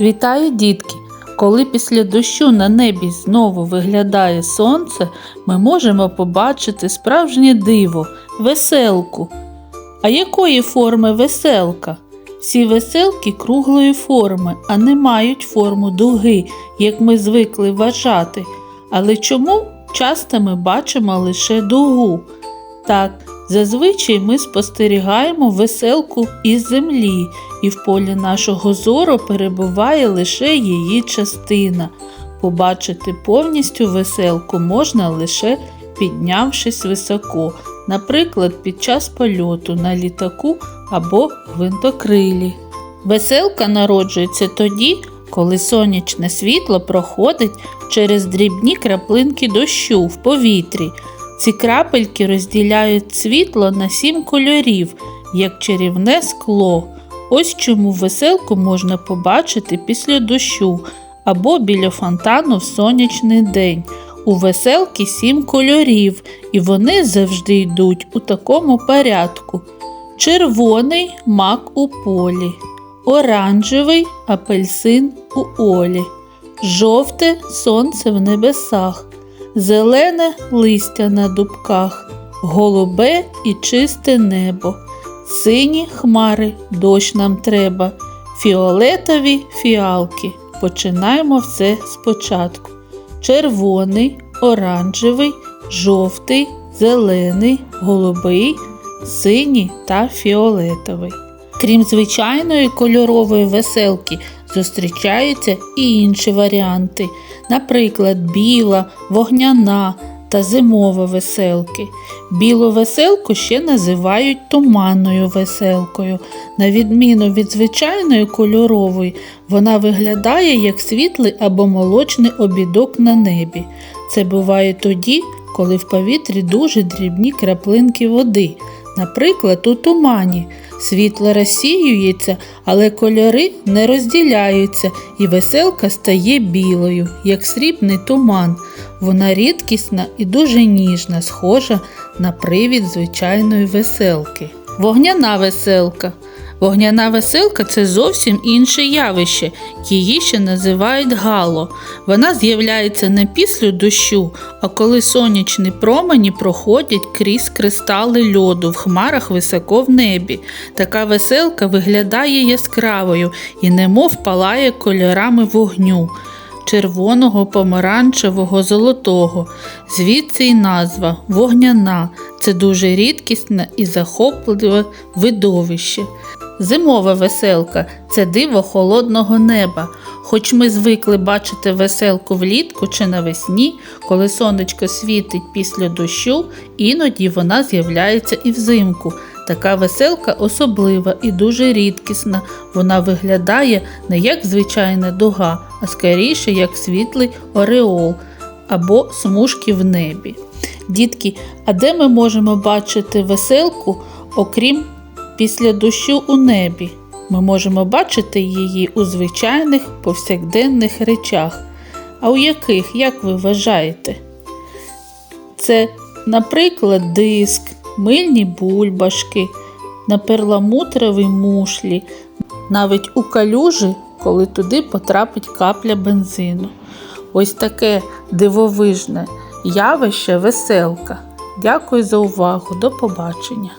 Вітаю, дітки! Коли після дощу на небі знову виглядає сонце, ми можемо побачити справжнє диво, веселку. А якої форми веселка? Всі веселки круглої форми, а не мають форму дуги, як ми звикли вважати. Але чому часто ми бачимо лише дугу? Так, зазвичай ми спостерігаємо веселку із землі, і в полі нашого зору перебуває лише її частина. Побачити повністю веселку можна лише піднявшись високо, наприклад, під час польоту на літаку або гвинтокрилі. Веселка народжується тоді, коли сонячне світло проходить через дрібні краплинки дощу в повітрі. Ці крапельки розділяють світло на сім кольорів, як чарівне скло. Ось чому веселку можна побачити після дощу або біля фонтану в сонячний день. У веселки сім кольорів, і вони завжди йдуть у такому порядку: червоний мак у полі, оранжевий апельсин у олі, жовте сонце в небесах, зелене листя на дубках, голубе і чисте небо, сині хмари дощ нам треба, фіолетові фіалки. Починаємо все спочатку. Червоний, оранжевий, жовтий, зелений, голубий, синій та фіолетовий. Крім звичайної кольорової веселки, зустрічаються і інші варіанти, наприклад, біла, вогняна та зимова веселки. Білу веселку ще називають туманною веселкою. На відміну від звичайної кольорової, вона виглядає як світлий або молочний обідок на небі. Це буває тоді, коли в повітрі дуже дрібні краплинки води. Наприклад, у тумані світло розсіюється, але кольори не розділяються, і веселка стає білою, як срібний туман. Вона рідкісна і дуже ніжна, схожа на привід звичайної веселки. Вогняна веселка. Вогняна веселка це зовсім інше явище. Її ще називають гало. Вона з'являється не після дощу, а коли сонячні промені проходять крізь кристали льоду в хмарах високо в небі. Така веселка виглядає яскравою і немов палає кольорами вогню. Червоного, помаранчевого, золотого. Звідси й назва вогняна. Це дуже рідкісне і захопливе видовище. Зимова веселка це диво холодного неба. Хоч ми звикли бачити веселку влітку чи навесні, коли сонечко світить після дощу, іноді вона з'являється і взимку. Така веселка особлива і дуже рідкісна. Вона виглядає не як звичайна дуга, а скоріше як світлий ореол або смужки в небі. Дітки, а де ми можемо бачити веселку, окрім після дощу у небі? Ми можемо бачити її у звичайних повсякденних речах. А у яких, як ви вважаєте? Це, наприклад, диск, мильні бульбашки, на перламутровій мушлі, навіть у калюжі, коли туди потрапить капля бензину. Ось таке дивовижне явище веселка. Дякую за увагу. До побачення!